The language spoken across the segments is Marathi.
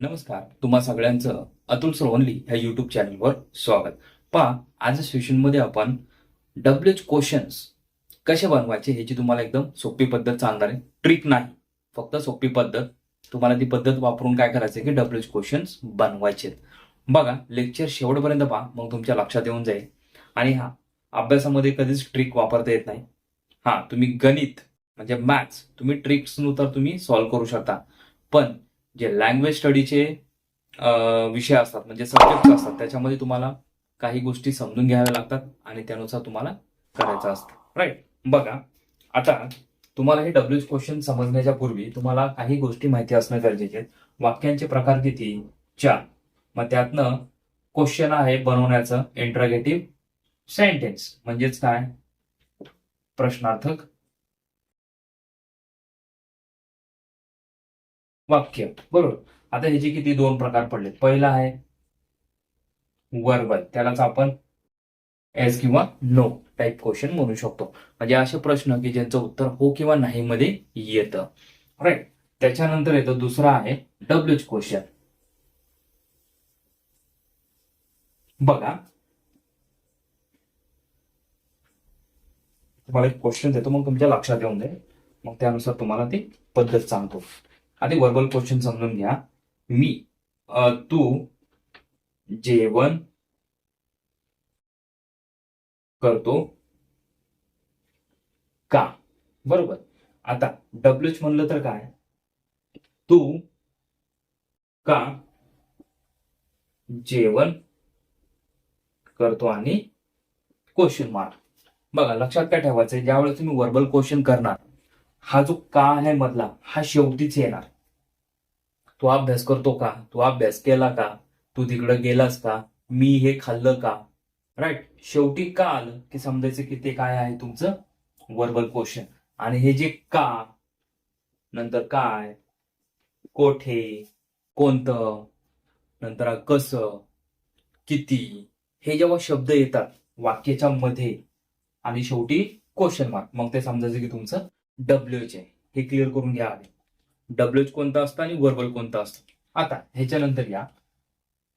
नमस्कार तुम्हा सगळ्यांचं अतुल सोवनली ह्या युट्यूब चॅनलवर स्वागत. पहा आज सेशनमध्ये आपण डब्ल्यूच क्वेश्चन्स कसे बनवायचे ह्याची तुम्हाला एकदम सोपी पद्धत सांगणार आहे. ट्रिक नाही फक्त सोपी पद्धत. तुम्हाला ती पद्धत वापरून काय करायचं की डब्ल्यूच क्वेश्चन्स बनवायचे बघा लेक्चर शेवटपर्यंत पहा मग तुमच्या लक्षात येऊन जाईल. आणि हा अभ्यासामध्ये कधीच ट्रिक वापरता येत नाही. हा तुम्ही गणित म्हणजे मॅथ्स तुम्ही ट्रिक्सनुसार तुम्ही सॉल्व्ह करू शकता. पण जे लँग्वेज स्टडीचे विषय असतात म्हणजे सब्जेक्ट असतात त्याच्यामध्ये तुम्हाला काही गोष्टी समजून घ्याव्या लागतात आणि त्यानुसार तुम्हाला करायचं असतं. राईट बघा आता तुम्हाला हे डब्ल्यूच क्वेश्चन समजण्याच्या पूर्वी तुम्हाला काही गोष्टी माहिती असणं गरजेचे आहेत वाक्यांचे प्रकार किती? चार. मग त्यातनं क्वेश्चन आहे बनवण्याचं इंट्रागेटिव्ह सेंटेन्स म्हणजेच काय? प्रश्नार्थक वाक्य. बरोबर. आता ह्याचे किती दोन प्रकार पडले पहिला आहे वर्बल त्यालाच आपण एस किंवा नो टाईप क्वेश्चन म्हणू शकतो. म्हणजे असे प्रश्न की ज्यांचं उत्तर हो किंवा नाही मध्ये येतं. राईट त्याच्यानंतर येतं दुसरा आहे डब्ल्यूच क्वेश्चन. बघा. तुम्हाला एक क्वेश्चन देतो मग तुमच्या लक्षात येऊन जाईल. मग त्यानुसार तुम्हाला ती पद्धत सांगतो. आधी वर्बल क्वेश्चन समजून घ्या. मी तू जेवण करतो का? बरोबर. आता डब्ल्यूच म्हणलं तर काय? तू का जेवण करतो आणि क्वेश्चन मार्क बघा लक्षात काय ठेवायचं ज्यावेळेस तुम्ही वर्बल क्वेश्चन करणार हा जो का आहे मधला हा शेवटीच येणार. तू अभ्यास करतो का? तू अभ्यास केला का? तू तिकडं गेलास का? मी हे खाल्लं का? राईट शेवटी का आलं की समजायचं की ते काय आहे तुमचं? वर्बल क्वेश्चन आणि हे जे का नंतर काय कोठे कोणतं नंतर कसं किती हे जेव्हा शब्द येतात वाक्याच्या मध्ये आणि शेवटी क्वेश्चन मार्क मग ते समजायचं की तुमचं डब्ल्यूच आहे हे क्लिअर करून घ्या आधी. डब्ल्यूच कोणतं असतं आणि वर्बल कोणतं असतं? आता ह्याच्यानंतर या.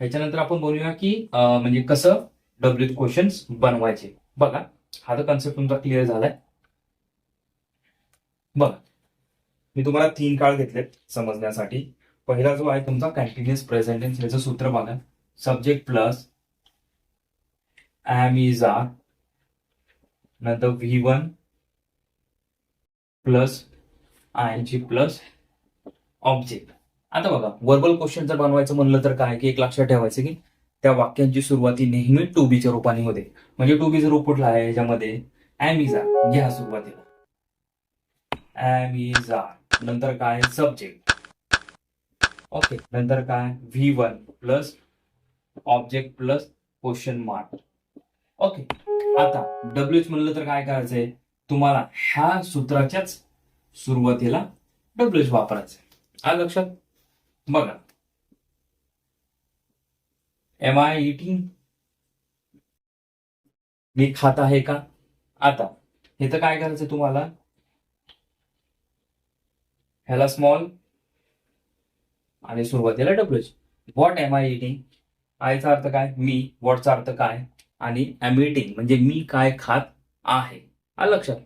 ह्याच्यानंतर आपण बोलूया की म्हणजे कसं डब्ल्यू क्वेश्चन्स बनवायचे. बघा हा तर कन्सेप्ट तुमचा क्लिअर झालाय. बघा मी तुम्हाला तीन काळ घेतलेत समजण्यासाठी. पहिला जो आहे तुमचा कंटिन्युअस प्रेझेंटेन्स याचं सूत्र बघा. Subject plus am is are नंतर V one plus I N G plus object. आता बघा वर्बल क्वेश्चन जर बनवायचं म्हणलं तर काय की एक लक्षात ठेवायचं की त्या वाक्यांची सुरुवाती नेहमी टू बीच्या रूपाने होते. म्हणजे टू बीचं रूप कुठलं आहे याच्यामध्ये? एम इज आर घ्या सुरुवातीला. एम इज आर नंतर काय? सब्जेक्ट ओके नंतर काय? V one plus object plus question mark okay आता डब्ल्यूच म्हणलं तर काय करायचंय? तुम्हाला ह्या सूत्राच्याच सुरुवातीला डब्ल्यूच वापरायचं आहे लक्षात? बघा. एम आय इटिंग मी खात आहे का? आता हे तर काय करायचं तुम्हाला? ह्याला स्मॉल आणि सुरुवातीला डब्ल्यूच व्हॉट एम आय इटिंग आयचा अर्थ काय? मी. व्हॉटचा अर्थ काय? आणि एम इटिंग म्हणजे मी काय खात आहे? आलं लक्षात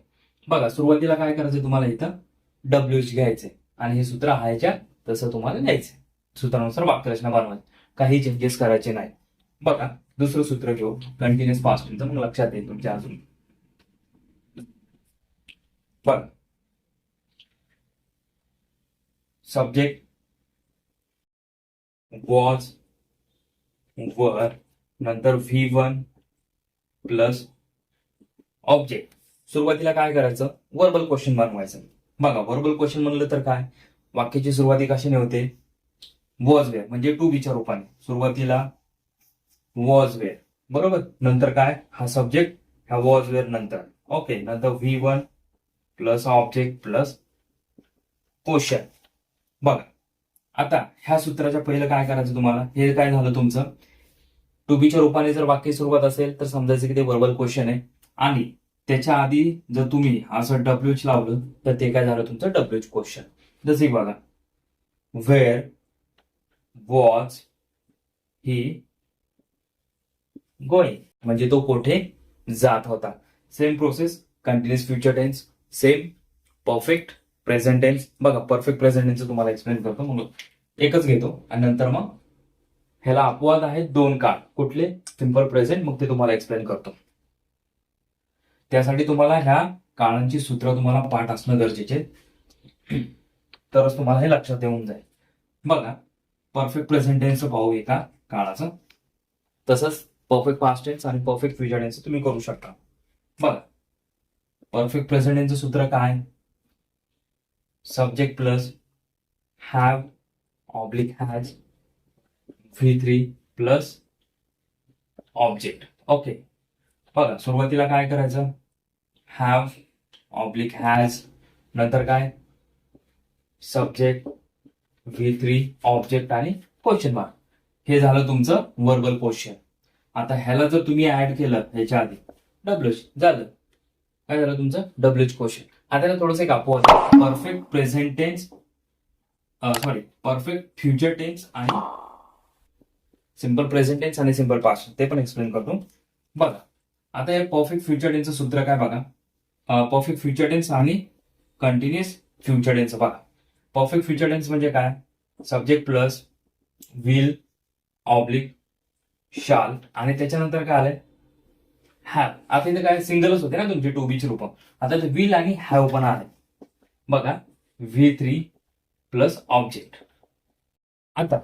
बघा सुरुवातीला काय करायचं तुम्हाला इथं? डब्ल्यूच घ्यायचंय. आणि हे सूत्र आहेच्या तसं तुम्हाला लिहायचंय. सूत्रानुसार वाक्यरचना बनवायची. काही चेंजेस करायचे नाही बघा दुसरं सूत्र घेऊ. कंटिन्युअस पास्ट मग लक्षात येईल तुमच्या अजून. बघ. सब्जेक्ट वॉज वर नंतर व्ही वन प्लस ऑब्जेक्ट सुरुवातीला काय करायचं? वर्बल क्वेश्चन बनवायचं बघा वर्बल क्वेश्चन म्हणलं तर काय? वाक्याची सुरुवाती कशाने होते. वॉज वेअर म्हणजे टू बीच्या रूपाने. सुरुवातीला वॉज वेअर बरोबर? नंतर काय? हा सब्जेक्ट ह्या वॉज वेअर नंतर. ओके नंतर V one plus object plus question बघा आता ह्या सूत्राच्या पहिलं काय करायचं तुम्हाला? हे काय झालं तुमचं? टू बीच्या रूपाने जर वाक्य सुरुवात असेल तर समजायचं की ते वर्बल क्वेश्चन आहे. आणि त्याच्या आधी जर तुम्ही असं डब्ल्यूच लावलं तर ते काय झालं तुमचं डब्ल्यूच क्वेश्चन जसे बघा वेअर वॉज ही गोईंग म्हणजे तो कुठे जात होता. Same process continuous future tense same perfect present tense बघा परफेक्ट प्रेझेंट टेन्स तुम्हाला एक्सप्लेन करतो. म्हणून एकच घेतो आणि नंतर मग ह्याला अपवाद आहे दोन काळ. कुठले? सिंपल प्रेझेंट मग ते तुम्हाला एक्सप्लेन करतो. त्यासाठी तुम्हाला ह्या काळांची सूत्र तुम्हाला पाठ असणं गरजेचे तरच तुम्हाला हे लक्षात येऊन जाईल. बघा परफेक्ट प्रेझेंट टेन्स पाहू एका काळाचं. तसंच परफेक्ट पास्ट टेन्स आणि परफेक्ट फ्युचर टेन्स तुम्ही करू शकता. बघा परफेक्ट प्रेझेंट टेन्सचं सूत्र काय? Subject plus have oblique has V three plus object okay बघा सुरुवातीला काय करायचं? हॅव ऑब्लिक हॅज नंतर काय? सब्जेक्ट व्ही थ्री ऑब्जेक्ट आणि क्वेश्चन मार्क हे झालं तुमचं वर्बल क्वेश्चन आता ह्याला जर तुम्ही ऍड केलं ह्याच्या आधी डब्ल्यूच झालं. काय झालं तुमचं? डब्ल्यूच क्वेश्चन आता थोडंसं एक अपवाद perfect present tense sorry perfect future tense आणि सिंपल प्रेझेंट टेन्स आणि सिंपल पास्ट ते पण एक्सप्लेन करतो. बघा. आता हे परफेक्ट फ्युचर टेन्सचं सूत्र काय बघा? परफेक्ट फ्युचर टेन्स आणि कंटिन्युअस फ्युचर टेन्स बघा. परफेक्ट फ्युचर टेन्स म्हणजे काय? सब्जेक्ट प्लस विल ऑब्लिक शाल आणि त्याच्यानंतर काय आलंय? हॅव आता इथे काय सिंगलच होते ना तुमचे टू बीची रूप. आता इथे विल आणि हॅव पण आले बघा. व्ही थ्री प्लस ऑब्जेक्ट आता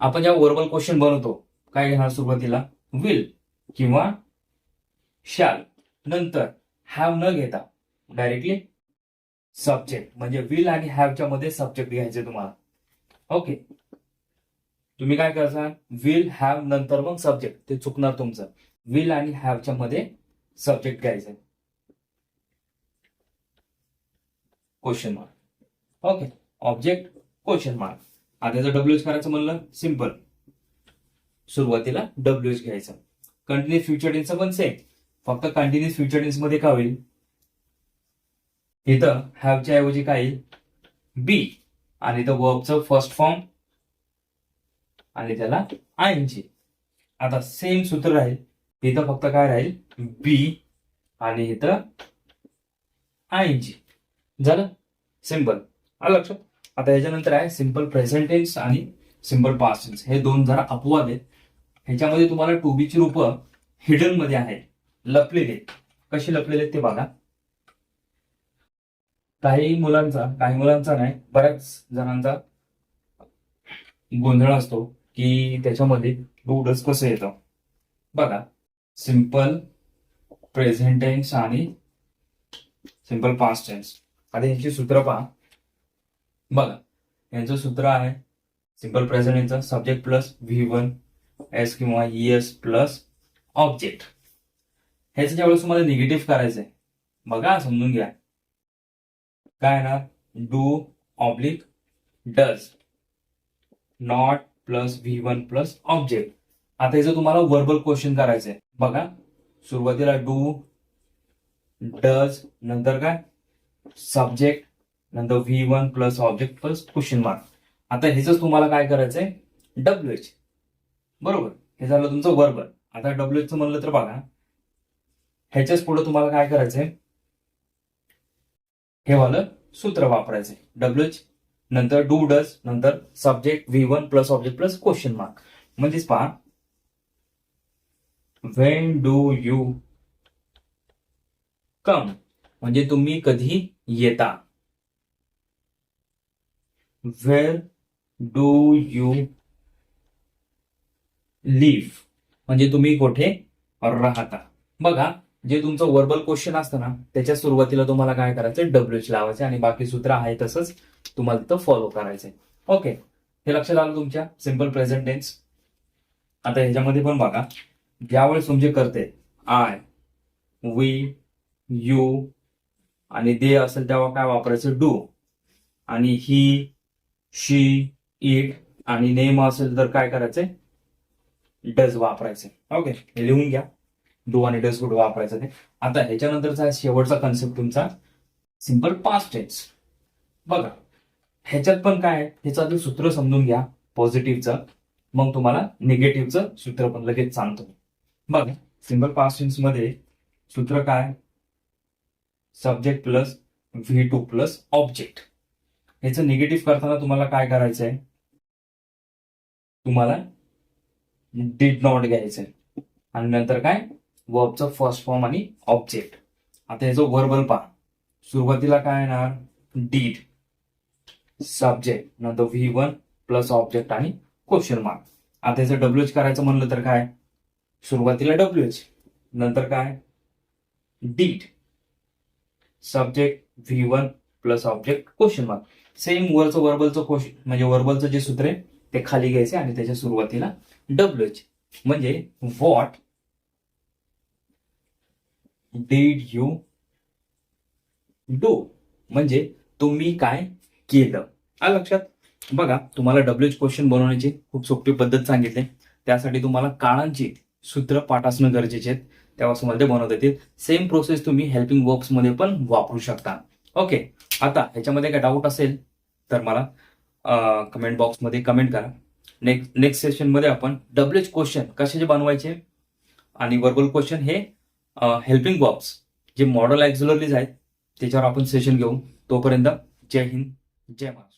आपण जेव्हा ओरबल क्वेश्चन बनवतो काय घेणार सुरुवातीला? विल किंवा शाल नंतर हॅव न घेता डायरेक्टली सब्जेक्ट म्हणजे विल आणि हॅवच्या मध्ये सब्जेक्ट घ्यायचे तुम्हाला. ओके तुम्ही काय करता विल हॅव नंतर मग सब्जेक्ट ते चुकणार तुमचं. विल आणि हॅवच्या मध्ये सब्जेक्ट घ्यायचं. Question mark okay object question mark आता जर डब्ल्यू एच करायचं म्हणलं? सिंपल सुरुवातीला डब्ल्यू एच घ्यायचं. कंटिन्यू फ्युचर टेन्सचं पण सेम फक्त कंटिन्युअस फ्युचर टेन्समध्ये काय होईल? इथं हॅवच्या ऐवजी काय येईल? बी आणि इथं वर्बचं फर्स्ट फॉर्म आणि त्याला आयनची आता सेम सूत्र राहील. इथं फक्त काय राहील? बी आणि इथं आयनची झालं? सिंपल आलं लक्षात? आता याच्यानंतर आहे सिंपल प्रेझेंटेन्स आणि सिंपल पास्ट टेन्स हे दोन जरा अपवाद आहेत. ह्याच्यामध्ये तुम्हाला टू बीची रूप हिडनमध्ये आहेत. लपलेले आहेत. कशी लपलेले आहेत ते बघा. काही मुलांचा काही मुलांचा नाही बऱ्याच जणांचा गोंधळ असतो की त्याच्यामध्ये डूडच कसं येतं. बघा सिंपल प्रेझेंट टेन्स आणि सिंपल पास्ट टेन्स आता यांची सूत्र पहा. बघा यांचं सूत्र आहे simple present subject plus V one S किंवा ई एस प्लस ऑब्जेक्ट ह्याचं ज्यावेळेस तुम्हाला निगेटिव्ह करायचंय बघा समजून घ्या. काय येणार? Do oblique does not plus V one plus object आता याचं तुम्हाला वर्बल क्वेश्चन करायचंय. बघा सुरुवातीला डू डज नंतर काय? सब्जेक्ट नंतर V one plus object plus question mark आता ह्याच तुम्हाला काय करायचंय? डब्ल्यू एच बरोबर? हे झालं तुमचं वर्बल आता डब्ल्यू एच म्हणलं तर बघा. ह्याच्याच पुढे तुम्हाला काय करायचंय? हे वालं सूत्र वापरायचंय. डब्ल्यू नंतर डू डज नंतर subject V one plus object plus question mark म्हणजेच पहा वेन डू यू कम म्हणजे तुम्ही कधी येता? वेर डू यू लिव्ह म्हणजे तुम्ही कुठे राहता? बघा जे तुमचं वर्बल क्वेश्चन असतं ना त्याच्या सुरुवातीला तुम्हाला काय करायचं डब्ल्यूच लावायचे आणि बाकी सूत्र आहे तसंच तुम्हाला तिथं फॉलो करायचंय. ओके हे लक्षात आलं तुमच्या? सिंपल प्रेझेंट टेन्स आता ह्याच्यामध्ये पण बघा. ज्यावेळेस तुमचे करते आय वी यू आणि दे असेल तेव्हा काय वापरायचं? डू आणि ही शी इट आणि नेम असेल तर काय करायचंय? डज वापरायचे ओके हे लिहून घ्या. डू आणि डस कुठे वापरायचं ते. आता ह्याच्यानंतरचा शेवटचा कन्सेप्ट तुमचा सिंपल पास्ट टेन्स बघा ह्याच्यात पण काय आहे? ह्याचं आधी सूत्र समजून घ्या पॉझिटिव्हचं मग तुम्हाला निगेटिव्हचं सूत्र पण लगेच सांगतो. बघा सिंपल पास्ट टेन्समध्ये सूत्र काय subject plus V two plus object ह्याचं निगेटिव्ह करताना तुम्हाला काय करायचं आहे तुम्हाला डिड नॉट घ्यायचं आहे आणि नंतर काय? वर्बचा फर्स्ट फॉर्म आणि ऑब्जेक्ट आता ह्याचं वर्बल पहा. सुरुवातीला काय येणार? डीड सब्जेक्ट नंतर व्ही वन प्लस ऑब्जेक्ट आणि क्वेश्चन मार्क आता याचं डब्ल्यूएच करायचं म्हणलं तर काय? सुरुवातीला डब्ल्यूएच नंतर काय? Did subject V one plus object question mark same वरचं वर्बलचं क्वेश्चन म्हणजे वर्बलचं जे सूत्र आहे ते खाली घ्यायचे आणि त्याच्या सुरुवातीला डब्ल्यूएच म्हणजे व्हॉट डीड यू डू म्हणजे तुम्ही काय केलं? आलं लक्षात? बघा तुम्हाला डब्ल्यू एच क्वेश्चन बनवण्याची खूप सोपी पद्धत सांगितली. त्यासाठी तुम्हाला काळांची सूत्र पाठ असणं गरजेचे आहेत. तेव्हा तुम्हाला ते बनवता येतील. सेम प्रोसेस तुम्ही हेल्पिंग वर्क्समध्ये पण वापरू शकता. ओके आता ह्याच्यामध्ये काय डाऊट असेल तर मला कमेंट बॉक्समध्ये कमेंट करा. नेक्स्ट नेक्स्ट सेशनमध्ये आपण डब्ल्यू एच क्वेश्चन कशाचे बनवायचे? आणि वर्बल क्वेश्चन हे हेल्पिंग बॉब्स जे मॉडल ॲक्झुलरीज आहेत त्याच्यावर आपण सेशन घेऊ. तोपर्यंत जय हिंद जय महाराष्ट्र.